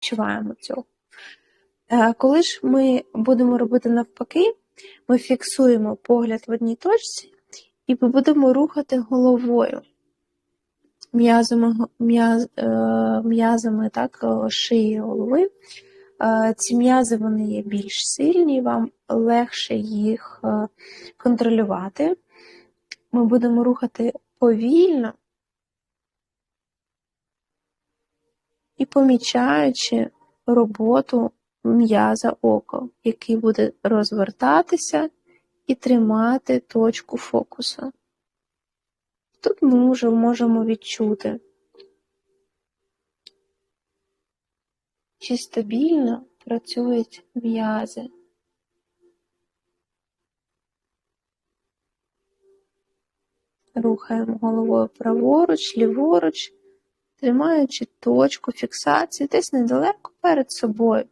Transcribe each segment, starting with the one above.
відчуваємо цього. Е, Коли ж ми будемо робити навпаки, ми фіксуємо погляд в одній точці і ми будемо рухати головою м'язами, м'яз, е, м'язами так, е, шиї голови. Ці м'язи вони є більш сильні, вам легше їх контролювати. Ми будемо рухати повільно і помічаючи роботу м'яза ока, який буде розвертатися і тримати точку фокусу. Тут ми вже можемо відчути, чи стабільно працюють м'язи. Рухаємо головою праворуч, ліворуч, тримаючи точку фіксації десь недалеко перед собою.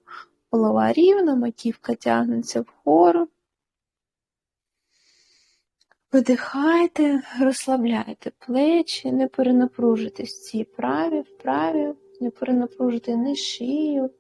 Голова рівна, маківка тягнеться вгору. Видихайте, розслабляйте плечі, не перенапружитись ці праві, вправі, не перенапружуйте ні шию.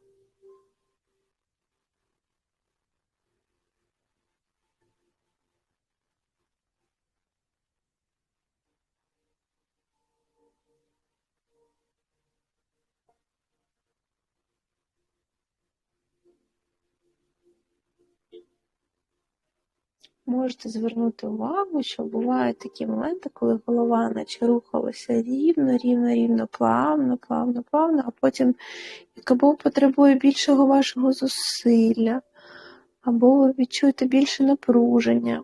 Можете звернути увагу, що бувають такі моменти, коли голова наче рухалася рівно, рівно, рівно, плавно, плавно, плавно, а потім як або потребує більшого вашого зусилля, або ви відчуєте більше напруження.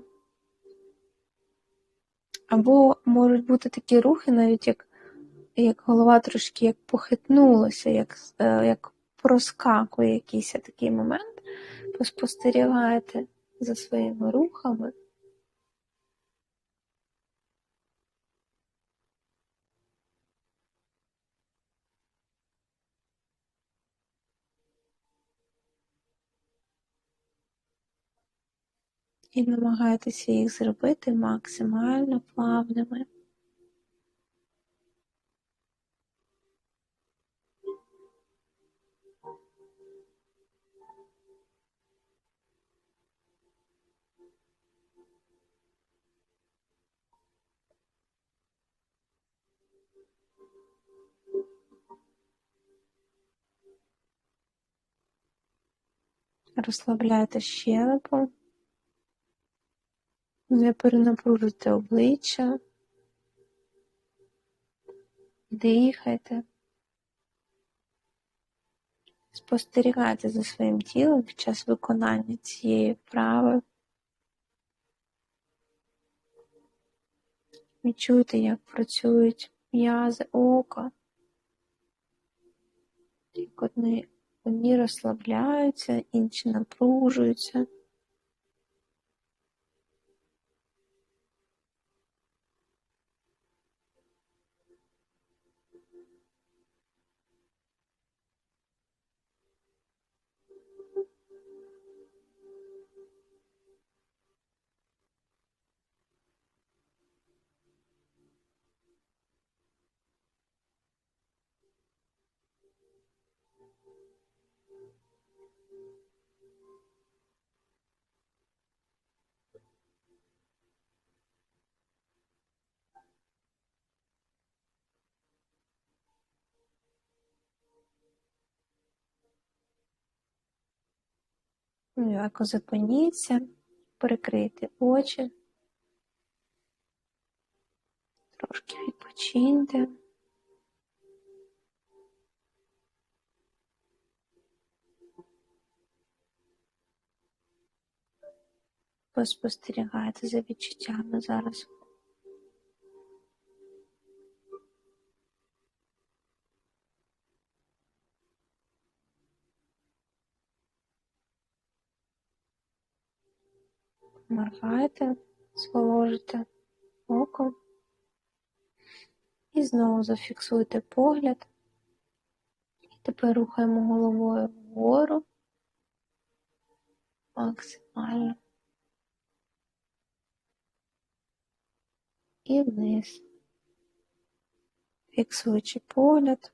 Або можуть бути такі рухи, навіть як, як голова трошки як похитнулася, як, е, як проскакує якийсь такий момент, поспостерігайте за своїми рухами. І намагайтеся їх зробити максимально плавними. Розслабляйте щелепу. Не перенапружуйте обличчя, дихайте, спостерігайте за своїм тілом під час виконання цієї вправи. Відчуйте, як працюють м'язи ока, одні, розслабляються, інші напружуються. М'яко зупиніться, перекрийте очі, трошки відпочиньте. Поспостерігайте за відчуттями зараз. Моргайте, зволожите око і знову зафіксуйте погляд. І тепер рухаємо головою вгору максимально і вниз, фіксуючи погляд.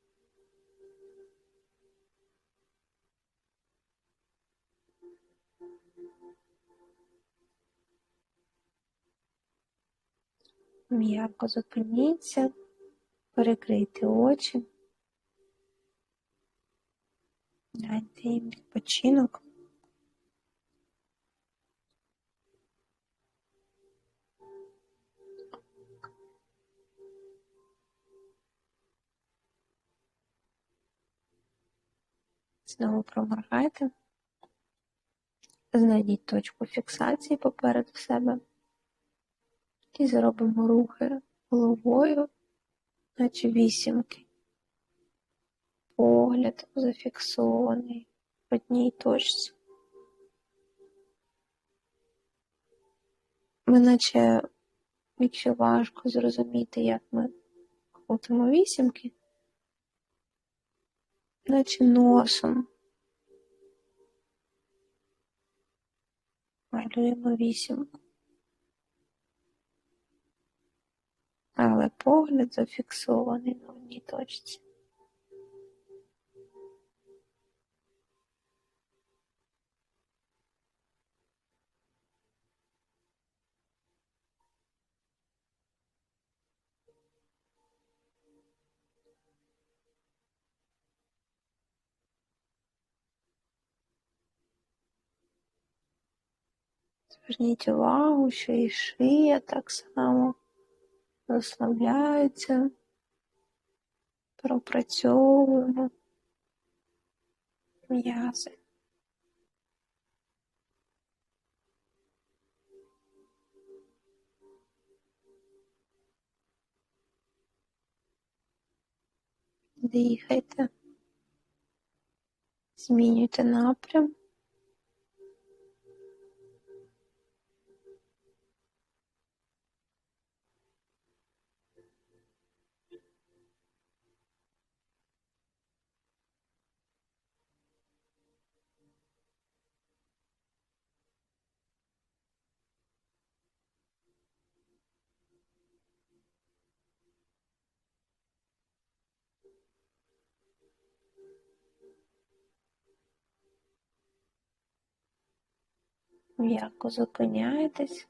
М'яко зупиніться, перекрийте очі, дайте їм відпочинок. Знову проморгайте. Знайдіть точку фіксації попереду себе. І зробимо рухи головою, наче вісімки. Погляд зафіксований в одній точці. Ми наче, якщо важко зрозуміти, як ми крутимо вісімки, наче носом малюємо вісімку. Але погляд зафіксований на одній точці. Зверніть увагу, що і шия так само розслабляється, пропрацьовуємо м'язи. Дихайте, змінюйте напрям. М'яко зупиняєтесь.